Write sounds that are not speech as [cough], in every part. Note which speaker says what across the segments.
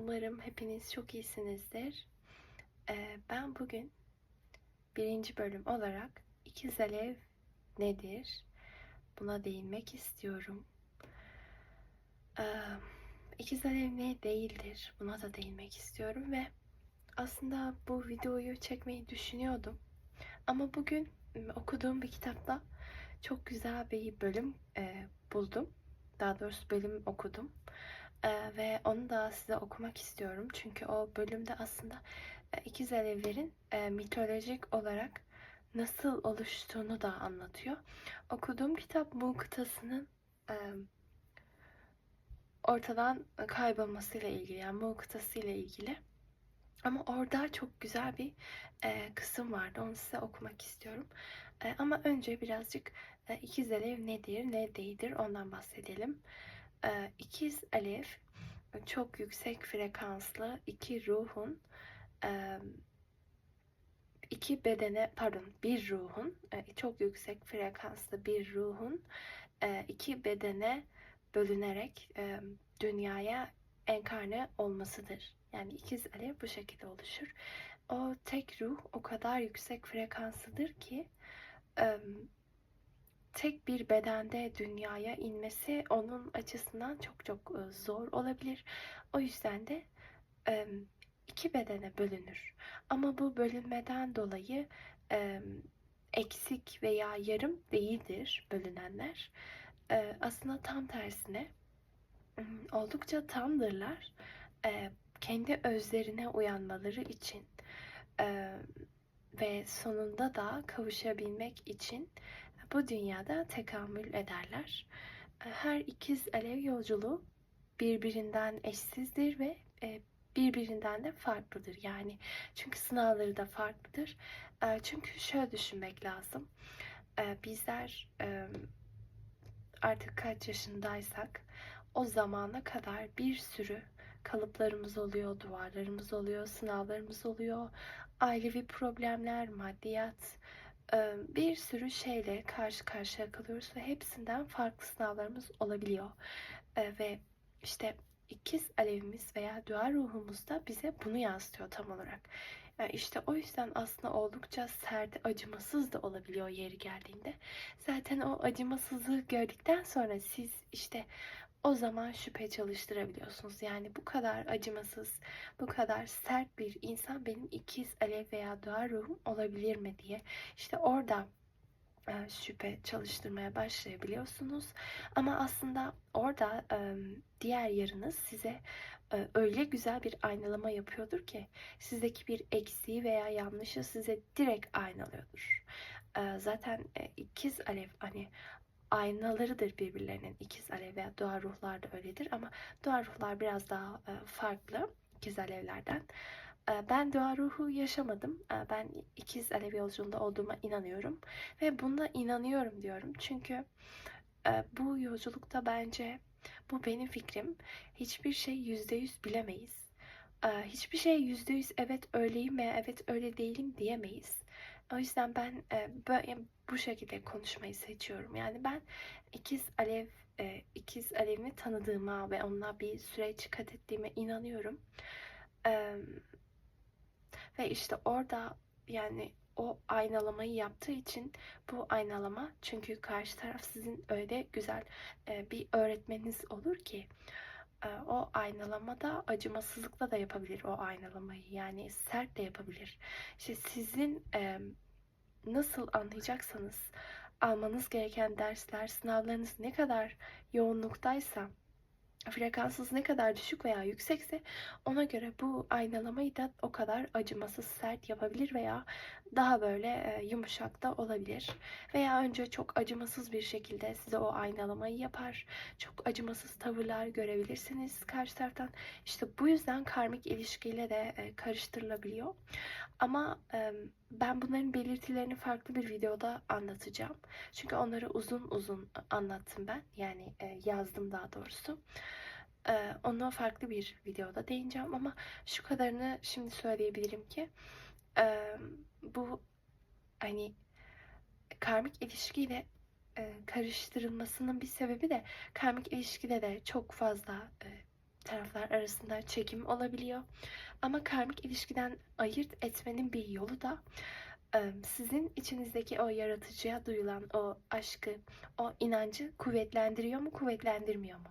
Speaker 1: Umarım hepiniz çok iyisinizdir. Ee, ben bugün birinci bölüm olarak ikiz alev nedir? Buna değinmek istiyorum. Ee, ikiz alev ne değildir? Buna da değinmek istiyorum ve aslında bu videoyu çekmeyi düşünüyordum. Ama bugün okuduğum bir kitapta çok güzel bir bölüm e, buldum. Daha doğrusu bölüm okudum. Ee, ve onu da size okumak istiyorum. Çünkü o bölümde aslında e, ikiz alevlerin e, mitolojik olarak nasıl oluştuğunu da anlatıyor. Okuduğum kitap Mu kıtasının e, ortadan kaybolmasıyla ilgili. Yani Mu kıtası ile ilgili. Ama orada çok güzel bir e, kısım vardı. Onu size okumak istiyorum. E, ama önce birazcık e, ikiz alev nedir, ne değildir ondan bahsedelim. E, ikiz alev çok yüksek frekanslı iki ruhun iki bedene pardon bir ruhun e, çok yüksek frekanslı bir ruhun e, iki bedene bölünerek e, dünyaya enkarne olmasıdır. Yani ikiz alev bu şekilde oluşur. O tek ruh o kadar yüksek frekanslıdır ki tek bir bedende dünyaya inmesi onun açısından çok çok zor olabilir. O yüzden de iki bedene bölünür. Ama bu bölünmeden dolayı eksik veya yarım değildir bölünenler. Aslında tam tersine oldukça tamdırlar. Kendi özlerine uyanmaları için ve sonunda da kavuşabilmek için bu dünyada tekamül ederler. Her ikiz alev yolculuğu birbirinden eşsizdir ve e, birbirinden de farklıdır. Yani çünkü sınavları da farklıdır. E, Çünkü şöyle düşünmek lazım. E, Bizler artık kaç yaşındaysak o zamana kadar bir sürü kalıplarımız oluyor, duvarlarımız oluyor, sınavlarımız oluyor, ailevi problemler, maddiyat, bir sürü şeyle karşı karşıya kalıyoruz ve hepsinden farklı sınavlarımız olabiliyor. Ve işte ikiz alevimiz veya dua ruhumuz da bize bunu yansıtıyor tam olarak. Yani işte o yüzden aslında oldukça sert, acımasız da olabiliyor yeri geldiğinde. Zaten o acımasızlığı gördükten sonra siz işte o zaman şüphe çalıştırabiliyorsunuz. Yani bu kadar acımasız, bu kadar sert bir insan benim ikiz alev veya dua ruhum olabilir mi diye. İşte orada e, şüphe çalıştırmaya başlayabiliyorsunuz. Ama aslında orada e, diğer yarınız size e, öyle güzel bir aynalama yapıyordur ki sizdeki bir eksiği veya yanlışı size direkt aynalıyordur. Zaten ikiz alev hani aynalarıdır birbirlerinin ikiz alev veya doğa ruhlar da öyledir ama doğa ruhlar biraz daha e, farklı ikiz alevlerden. E, Ben doğa ruhu yaşamadım. E, Ben ikiz alev yolculuğunda olduğuma inanıyorum ve buna inanıyorum diyorum çünkü bu yolculukta bence bu benim fikrim. Hiçbir şey yüzde yüz bilemeyiz. Hiçbir şey yüzde yüz evet öyleyim veya evet öyle değilim diyemeyiz. O yüzden ben e, böyle bu şekilde konuşmayı seçiyorum. Yani ben ikiz alev e, ikiz alevimi tanıdığıma ve onunla bir süreç kat ettiğime inanıyorum. E, ve işte orada yani o aynalamayı yaptığı için bu aynalama çünkü karşı taraf sizin öyle güzel e, bir öğretmeniniz olur ki o aynalamada acımasızlıkla da yapabilir o aynalamayı. Yani sert de yapabilir. İşte sizin nasıl anlayacaksanız almanız gereken dersler, sınavlarınız ne kadar yoğunluktaysa, frekansınız ne kadar düşük veya yüksekse ona göre bu aynalamayı da o kadar acımasız, sert yapabilir veya daha böyle e, yumuşak da olabilir. Veya önce çok acımasız bir şekilde size o aynalamayı yapar. Çok acımasız tavırlar görebilirsiniz karşı taraftan. İşte bu yüzden karmik ilişkiyle de e, karıştırılabiliyor. Ama e, ben bunların belirtilerini farklı bir videoda anlatacağım. Çünkü onları uzun uzun anlattım ben. Yani e, yazdım daha doğrusu. E, ona farklı bir videoda değineceğim ama şu kadarını şimdi söyleyebilirim ki e, bu hani karmik ilişkiyle karıştırılmasının bir sebebi de karmik ilişkide de çok fazla taraflar arasında çekim olabiliyor. Ama karmik ilişkiden ayırt etmenin bir yolu da sizin içinizdeki o yaratıcıya duyulan o aşkı, o inancı kuvvetlendiriyor mu, kuvvetlendirmiyor mu?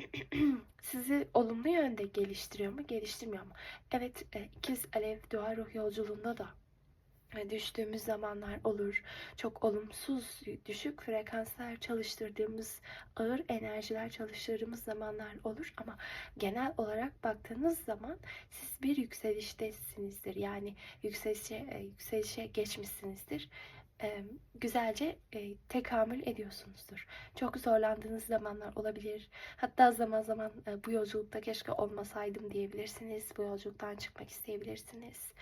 Speaker 1: [clears throat] Sizi olumlu yönde geliştiriyor mu, geliştirmiyor mu? Evet, ikiz alev dua ruh yolculuğunda da düştüğümüz zamanlar olur. Çok olumsuz, düşük frekanslar çalıştırdığımız, ağır enerjiler çalıştırdığımız zamanlar olur. Ama genel olarak baktığınız zaman siz bir yükseliştesinizdir. Yani yükselişe, e, yükselişe geçmişsinizdir. E, güzelce e, tekamül ediyorsunuzdur. Çok zorlandığınız zamanlar olabilir. Hatta zaman zaman bu yolculukta keşke olmasaydım diyebilirsiniz. Bu yolculuktan çıkmak isteyebilirsiniz.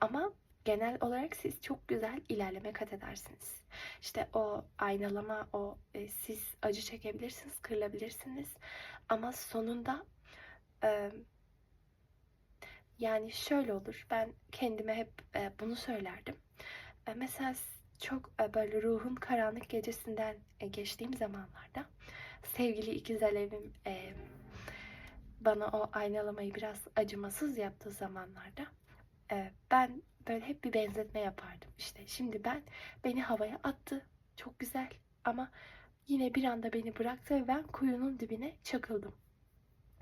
Speaker 1: Ama genel olarak siz çok güzel ilerleme kat edersiniz. İşte o aynalama, o e, siz acı çekebilirsiniz, kırılabilirsiniz. Ama sonunda e, yani şöyle olur. Ben kendime hep e, bunu söylerdim. E, mesela çok e, böyle ruhun karanlık gecesinden e, geçtiğim zamanlarda sevgili ikiz alevim e, bana o aynalamayı biraz acımasız yaptığı zamanlarda e, ben böyle hep bir benzetme yapardım. İşte şimdi ben beni havaya attı. Çok güzel ama yine bir anda beni bıraktı ve ben kuyunun dibine çakıldım.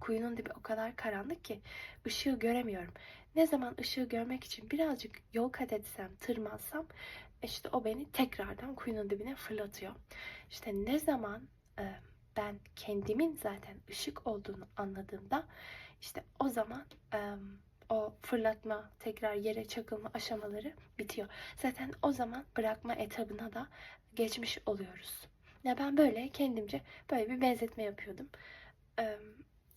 Speaker 1: Kuyunun dibi o kadar karanlık ki ışığı göremiyorum. Ne zaman ışığı görmek için birazcık yol kat etsem, tırmansam işte o beni tekrardan kuyunun dibine fırlatıyor. İşte ne zaman e, ben kendimin zaten ışık olduğunu anladığımda işte o zaman e, o fırlatma, tekrar yere çakılma aşamaları bitiyor. Zaten o zaman bırakma etabına da geçmiş oluyoruz. Ya ben böyle kendimce böyle bir benzetme yapıyordum. Ee,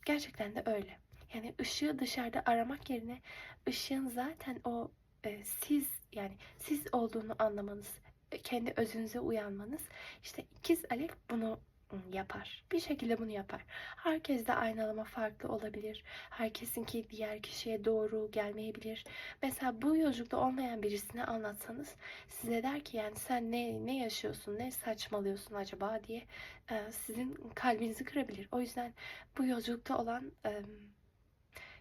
Speaker 1: gerçekten de öyle. Yani ışığı dışarıda aramak yerine ışığın zaten o e, siz yani siz olduğunu anlamanız, kendi özünüze uyanmanız. İşte ikiz alev bunu yapar. Bir şekilde bunu yapar. Herkes de aynalama farklı olabilir. Herkesinki diğer kişiye doğru gelmeyebilir. Mesela bu yolculukta olmayan birisine anlatsanız size der ki yani sen ne ne yaşıyorsun, ne saçmalıyorsun acaba diye e, sizin kalbinizi kırabilir. O yüzden bu yolculukta olan e,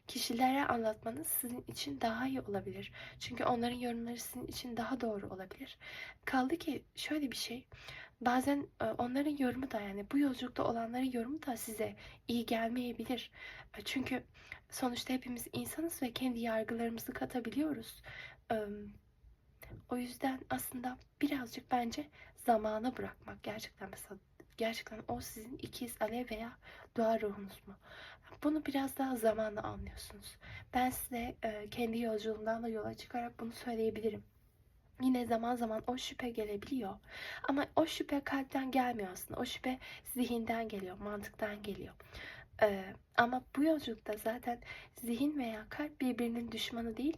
Speaker 1: kişilere anlatmanız sizin için daha iyi olabilir. Çünkü onların yorumları sizin için daha doğru olabilir. Kaldı ki şöyle bir şey bazen e, onların yorumu da yani bu yolculukta olanların yorumu da size iyi gelmeyebilir. E, çünkü sonuçta hepimiz insanız ve kendi yargılarımızı katabiliyoruz. O yüzden aslında birazcık bence zamana bırakmak gerçekten mesela gerçekten o sizin ikiz alev veya dua ruhunuz mu? Bunu biraz daha zamanla anlıyorsunuz. Ben size e, kendi yolculuğumdan da yola çıkarak bunu söyleyebilirim. Yine zaman zaman o şüphe gelebiliyor. Ama o şüphe kalpten gelmiyor aslında. O şüphe zihinden geliyor, mantıktan geliyor. Ee, ama bu yolculukta zaten zihin veya kalp birbirinin düşmanı değil.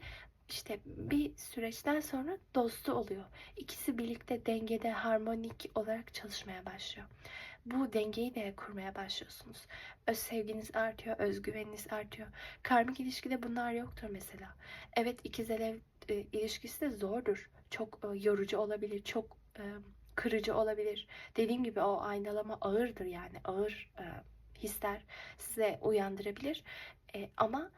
Speaker 1: İşte bir süreçten sonra dostu oluyor. İkisi birlikte dengede, harmonik olarak çalışmaya başlıyor. Bu dengeyi de kurmaya başlıyorsunuz. Öz sevginiz artıyor, özgüveniniz artıyor. Karmik ilişkide bunlar yoktur mesela. Evet ikiz alev e, ilişkisi de zordur çok e, yorucu olabilir, çok e, kırıcı olabilir. Dediğim gibi o aynalama ağırdır yani ağır e, hisler size uyandırabilir. Ama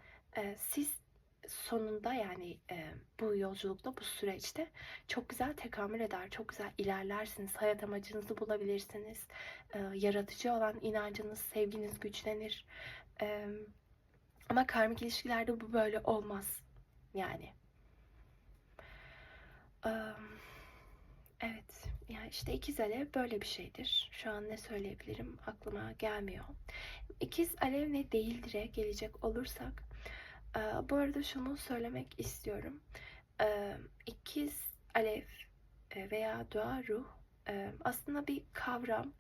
Speaker 1: siz sonunda yani e, bu yolculukta, bu süreçte çok güzel tekamül eder, çok güzel ilerlersiniz. Hayat amacınızı bulabilirsiniz. E, yaratıcı olan inancınız, sevginiz güçlenir. E, ama karmik ilişkilerde bu böyle olmaz. Yani Evet, yani işte ikiz alev böyle bir şeydir. Şu an ne söyleyebilirim aklıma gelmiyor. İkiz alev ne değildir'e gelecek olursak, bu arada şunu söylemek istiyorum. İkiz alev veya dua ruh aslında bir kavram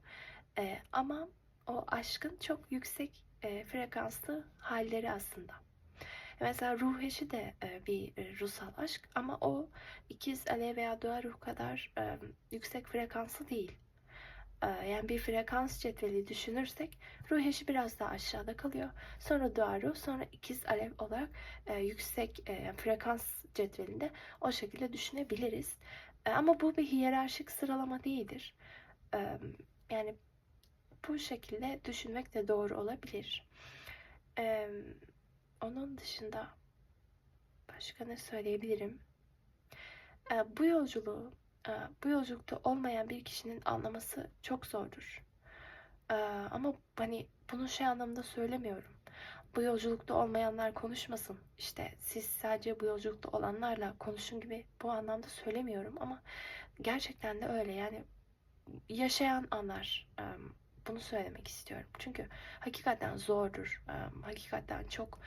Speaker 1: ama o aşkın çok yüksek frekanslı halleri aslında. Mesela ruh eşi de e, bir e, ruhsal aşk ama o ikiz alev veya doğa ruh kadar e, yüksek frekanslı değil. Yani bir frekans cetveli düşünürsek ruh eşi biraz daha aşağıda kalıyor. Sonra doğa ruh, sonra ikiz alev olarak yüksek frekans cetvelinde o şekilde düşünebiliriz. Ama bu bir hiyerarşik sıralama değildir. Yani bu şekilde düşünmek de doğru olabilir. Eee, onun dışında başka ne söyleyebilirim? Eee, bu yolculuğu, eee, bu yolculukta olmayan bir kişinin anlaması çok zordur. Eee, ama hani bunu şey anlamında söylemiyorum. Bu yolculukta olmayanlar konuşmasın. İşte siz sadece bu yolculukta olanlarla konuşun gibi bu anlamda söylemiyorum ama gerçekten de öyle. Yani yaşayan anlar. Eee, bunu söylemek istiyorum. Çünkü hakikaten zordur. Eee, hakikaten çok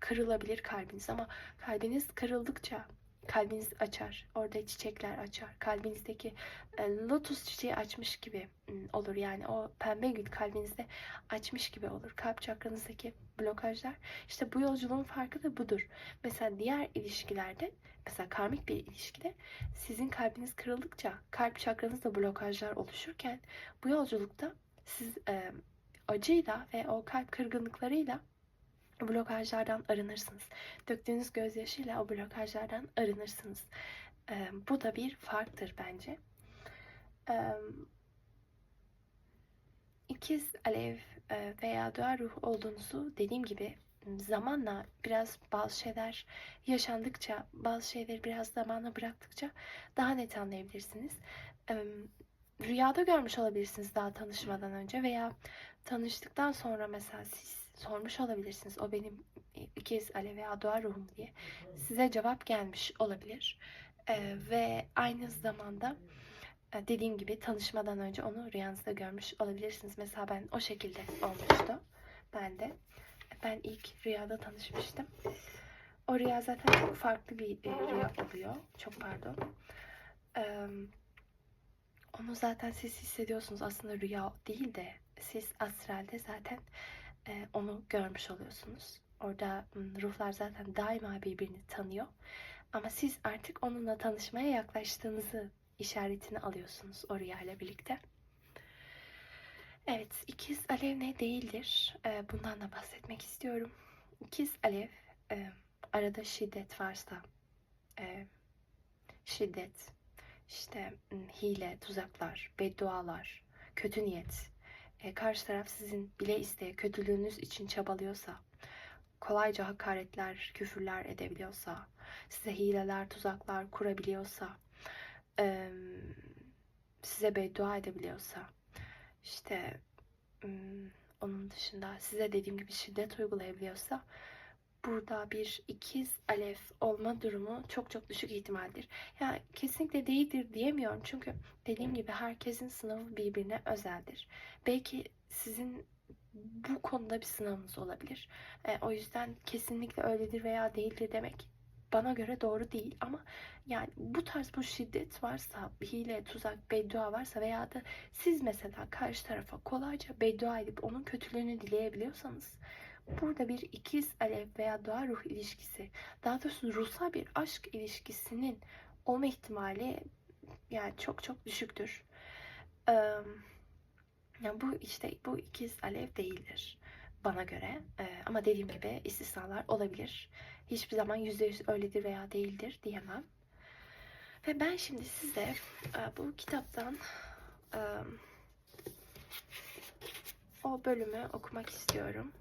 Speaker 1: kırılabilir kalbiniz ama kalbiniz kırıldıkça kalbiniz açar. Orada çiçekler açar. Kalbinizdeki lotus çiçeği açmış gibi olur. Yani o pembe gül kalbinizde açmış gibi olur. Kalp çakranızdaki blokajlar. İşte bu yolculuğun farkı da budur. Mesela diğer ilişkilerde, mesela karmik bir ilişkide sizin kalbiniz kırıldıkça kalp çakranızda blokajlar oluşurken bu yolculukta siz acıyla ve o kalp kırgınlıklarıyla blokajlardan arınırsınız. Döktüğünüz gözyaşıyla o blokajlardan arınırsınız. E, bu da bir farktır bence. E, ikiz alev veya dua ruh olduğunuzu dediğim gibi zamanla biraz bazı şeyler yaşandıkça, bazı şeyleri biraz zamana bıraktıkça daha net anlayabilirsiniz. Rüyada görmüş olabilirsiniz daha tanışmadan önce veya tanıştıktan sonra mesela siz sormuş olabilirsiniz. O benim ikiz alev veya dua ruhum diye. Size cevap gelmiş olabilir. E, ve aynı zamanda e, dediğim gibi tanışmadan önce onu rüyanızda görmüş olabilirsiniz. Mesela ben o şekilde olmuştu. Ben de. Ben ilk rüyada tanışmıştım. O rüya zaten çok farklı bir e, rüya oluyor. Çok pardon. Eee, onu zaten siz hissediyorsunuz. Aslında rüya değil de siz astralde zaten e, onu görmüş oluyorsunuz. Orada ruhlar zaten daima birbirini tanıyor. Ama siz artık onunla tanışmaya yaklaştığınızı işaretini alıyorsunuz o rüya ile birlikte. Evet, ikiz alev ne değildir? Ee, bundan da bahsetmek istiyorum. İkiz alev e, arada şiddet varsa, e, şiddet, işte hile, tuzaklar, beddualar, kötü niyet, e, karşı taraf sizin bile isteye kötülüğünüz için çabalıyorsa, kolayca hakaretler, küfürler edebiliyorsa, size hileler, tuzaklar kurabiliyorsa, e, size beddua edebiliyorsa, işte onun dışında size dediğim gibi şiddet uygulayabiliyorsa burada bir ikiz alev olma durumu çok çok düşük ihtimaldir. Yani kesinlikle değildir diyemiyorum çünkü dediğim gibi herkesin sınavı birbirine özeldir. Belki sizin bu konuda bir sınavınız olabilir. E, o yüzden kesinlikle öyledir veya değildir demek bana göre doğru değil ama yani bu tarz bu şiddet varsa, hile, tuzak, beddua varsa veya da siz mesela karşı tarafa kolayca beddua edip onun kötülüğünü dileyebiliyorsanız burada bir ikiz alev veya doğa ruh ilişkisi, daha doğrusu ruhsal bir aşk ilişkisinin olma ihtimali yani çok çok düşüktür. Ee, yani bu işte bu ikiz alev değildir bana göre. Ee, ama dediğim gibi istisnalar olabilir. Hiçbir zaman yüzde yüz öyledir veya değildir diyemem. Ve ben şimdi size bu kitaptan o bölümü okumak istiyorum.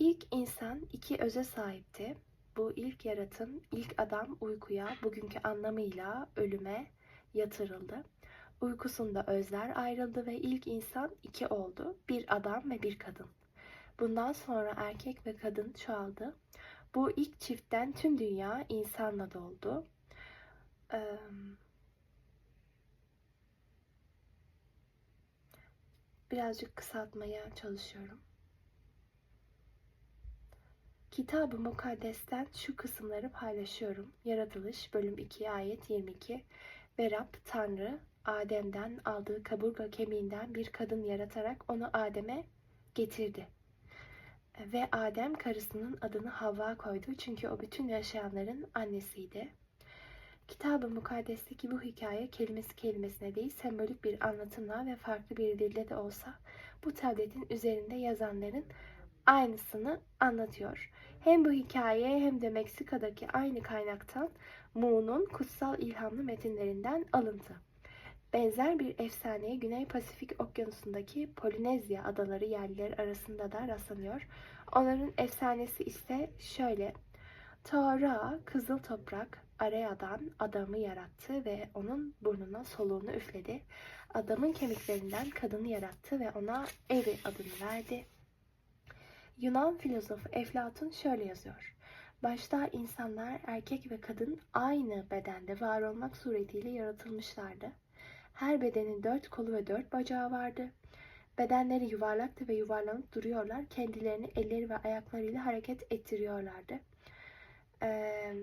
Speaker 1: İlk insan iki öze sahipti. Bu ilk yaratım, ilk adam uykuya, bugünkü anlamıyla ölüme yatırıldı. Uykusunda özler ayrıldı ve ilk insan iki oldu. Bir adam ve bir kadın. Bundan sonra erkek ve kadın çoğaldı. Bu ilk çiftten tüm dünya insanla doldu. Ee, birazcık kısaltmaya çalışıyorum. Kitab-ı Mukaddes'ten şu kısımları paylaşıyorum. Yaratılış bölüm 2 ayet 22 ve Rab Tanrı Adem'den aldığı kaburga kemiğinden bir kadın yaratarak onu Adem'e getirdi. Ve Adem karısının adını Havva koydu çünkü o bütün yaşayanların annesiydi. Kitab-ı Mukaddes'teki bu hikaye kelimesi kelimesine değil sembolik bir anlatımla ve farklı bir dilde de olsa bu tabletin üzerinde yazanların aynısını anlatıyor. Hem bu hikaye hem de Meksika'daki aynı kaynaktan Mu'nun kutsal ilhamlı metinlerinden alıntı. Benzer bir efsaneye Güney Pasifik Okyanusu'ndaki Polinezya adaları yerlileri arasında da rastlanıyor. Onların efsanesi ise şöyle. Tanrı kızıl toprak Area'dan adamı yarattı ve onun burnuna soluğunu üfledi. Adamın kemiklerinden kadını yarattı ve ona Evi adını verdi. Yunan filozofu Eflatun şöyle yazıyor. Başta insanlar erkek ve kadın aynı bedende var olmak suretiyle yaratılmışlardı. Her bedenin dört kolu ve dört bacağı vardı. Bedenleri yuvarlaktı ve yuvarlanıp duruyorlar. Kendilerini elleri ve ayaklarıyla hareket ettiriyorlardı. Ee,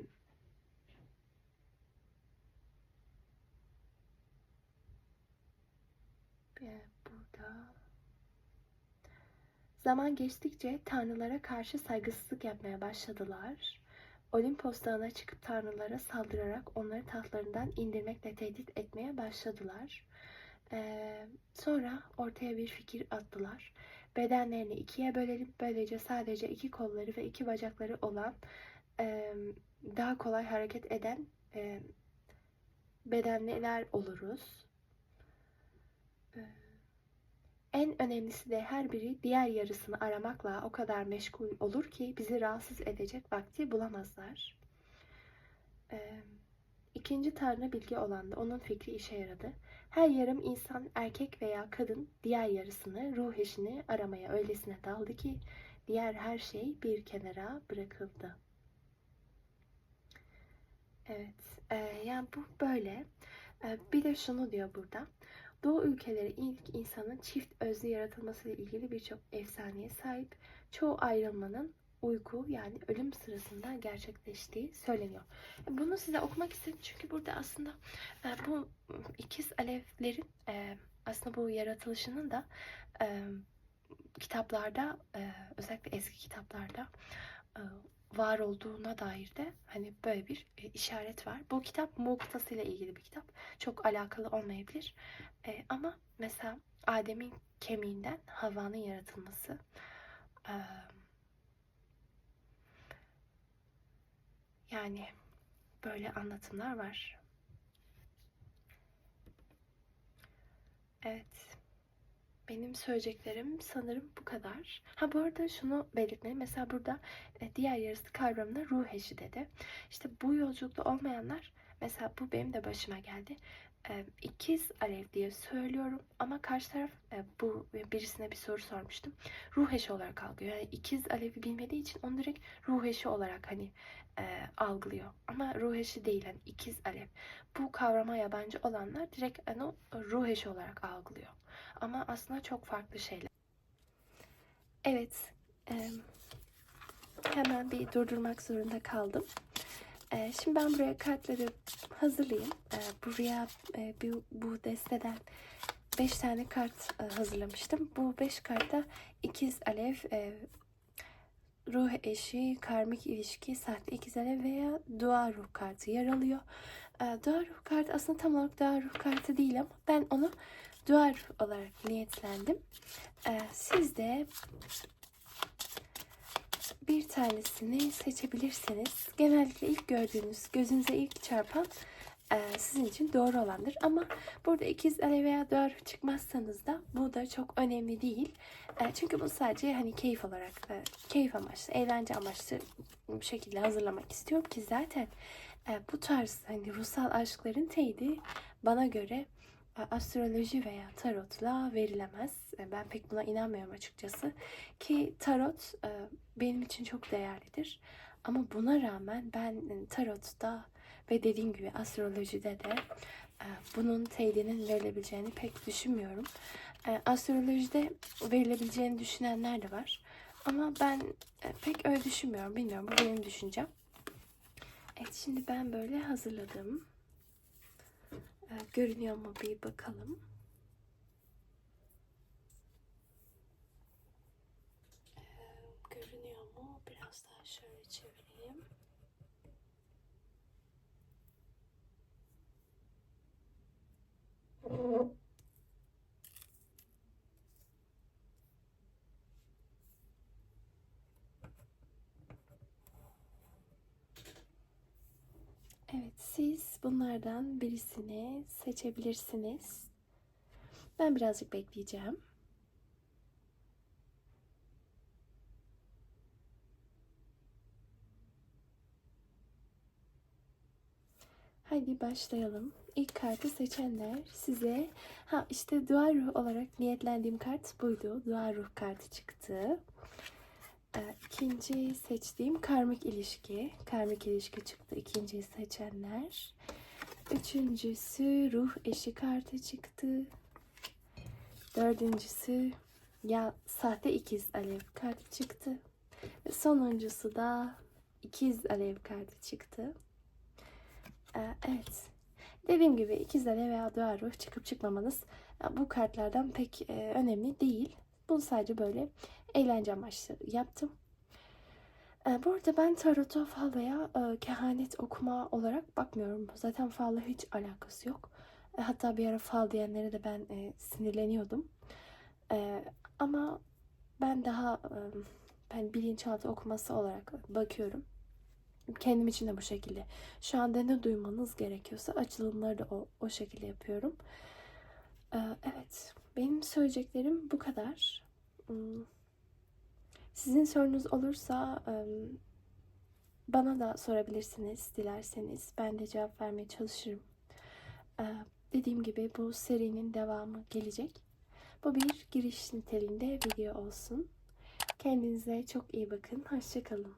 Speaker 1: burada zaman geçtikçe tanrılara karşı saygısızlık yapmaya başladılar. Olimpos dağına çıkıp tanrılara saldırarak onları tahtlarından indirmekle tehdit etmeye başladılar. Ee, sonra ortaya bir fikir attılar. Bedenlerini ikiye bölelim. Böylece sadece iki kolları ve iki bacakları olan e, daha kolay hareket eden e, bedenliler oluruz. En önemlisi de her biri diğer yarısını aramakla o kadar meşgul olur ki bizi rahatsız edecek vakti bulamazlar. Ee, ikinci tanrı bilgi olan da onun fikri işe yaradı. Her yarım insan erkek veya kadın diğer yarısını, ruh eşini aramaya öylesine daldı ki diğer her şey bir kenara bırakıldı. Evet, e, yani bu böyle. E, bir de şunu diyor burada. Doğu ülkeleri ilk insanın çift özlü yaratılması ile ilgili birçok efsaneye sahip. Çoğu ayrılmanın uyku yani ölüm sırasında gerçekleştiği söyleniyor. Bunu size okumak istedim çünkü burada aslında e, bu ikiz alevlerin e, aslında bu yaratılışının da e, kitaplarda özellikle eski kitaplarda var olduğuna dair de hani böyle bir işaret var. Bu kitap Muktası ile ilgili bir kitap. Çok alakalı olmayabilir. E, ama mesela Adem'in kemiğinden Havva'nın yaratılması e, yani böyle anlatımlar var. Evet. Benim söyleyeceklerim sanırım bu kadar. Ha bu arada şunu belirtmeliyim. Mesela burada e, diğer yarısı kavramında ruh eşi dedi. İşte bu yolculukta olmayanlar mesela bu benim de başıma geldi. E, ikiz alev diye söylüyorum ama karşı taraf e, bu birisine bir soru sormuştum. Ruh eşi olarak algılıyor. Yani ikiz alevi bilmediği için onu direkt ruh eşi olarak hani e, algılıyor. Ama ruh eşi değil hani ikiz alev. Bu kavrama yabancı olanlar direkt onu ruh eşi olarak algılıyor. Ama aslında çok farklı şeyler. Evet. E, hemen bir durdurmak zorunda kaldım. E, şimdi ben buraya kartları hazırlayayım. E, buraya e, bu, desteden 5 tane kart e, hazırlamıştım. Bu 5 kartta ikiz alev, e, ruh eşi, karmik ilişki, sahte ikiz alev veya dua ruh kartı yer alıyor. E, dua ruh kartı aslında tam olarak dua ruh kartı değil ama ben onu dua ruh olarak niyetlendim. E, siz de bir tanesini seçebilirsiniz. Genellikle ilk gördüğünüz, gözünüze ilk çarpan e, sizin için doğru olandır. Ama burada ikiz alev veya doğru çıkmazsanız da bu da çok önemli değil. E, çünkü bu sadece hani keyif olarak, e, keyif amaçlı, eğlence amaçlı bir şekilde hazırlamak istiyorum ki zaten bu tarz hani ruhsal aşkların teyidi bana göre astroloji veya tarotla verilemez. E, Ben pek buna inanmıyorum açıkçası. Ki tarot e, benim için çok değerlidir. Ama buna rağmen ben e, tarotta ve dediğim gibi astrolojide de bunun teyidinin verilebileceğini pek düşünmüyorum. Astrolojide verilebileceğini düşünenler de var. Ama ben pek öyle düşünmüyorum. Bilmiyorum. Bu benim düşüncem. Evet şimdi ben böyle hazırladım. E, Görünüyor mu bir bakalım. E, Görünüyor mu? Biraz daha şöyle çevireyim. Evet. Bunlardan birisini seçebilirsiniz. Ben birazcık bekleyeceğim. Haydi başlayalım. İlk kartı seçenler size ha işte dua ruh olarak niyetlendiğim kart buydu. Dua ruh kartı çıktı. Ee, İkinci seçtiğim karmik ilişki. Karmik ilişki çıktı ikinciyi seçenler. Üçüncüsü ruh eşi kartı çıktı. Dördüncüsü ya sahte ikiz alev kartı çıktı. Ve sonuncusu da ikiz alev kartı çıktı. Ee, evet. Dediğim gibi ikizlere veya dua ruh çıkıp çıkmamanız bu kartlardan pek e, önemli değil. Bunu sadece böyle eğlence amaçlı yaptım. Ee, bu arada ben tarota fal veya e, kehanet okuma olarak bakmıyorum. Zaten falla hiç alakası yok. E, hatta bir ara fal diyenlere de ben e, sinirleniyordum. E, ama ben daha e, ben bilinçaltı okuması olarak bakıyorum. Kendim için de bu şekilde. Şu anda ne duymanız gerekiyorsa açılımları da o, o şekilde yapıyorum. Ee, evet. Benim söyleyeceklerim bu kadar. Hmm. Sizin sorunuz olursa bana da sorabilirsiniz dilerseniz. Ben de cevap vermeye çalışırım. Dediğim gibi bu serinin devamı gelecek. Bu bir giriş niteliğinde video olsun. Kendinize çok iyi bakın. Hoşçakalın.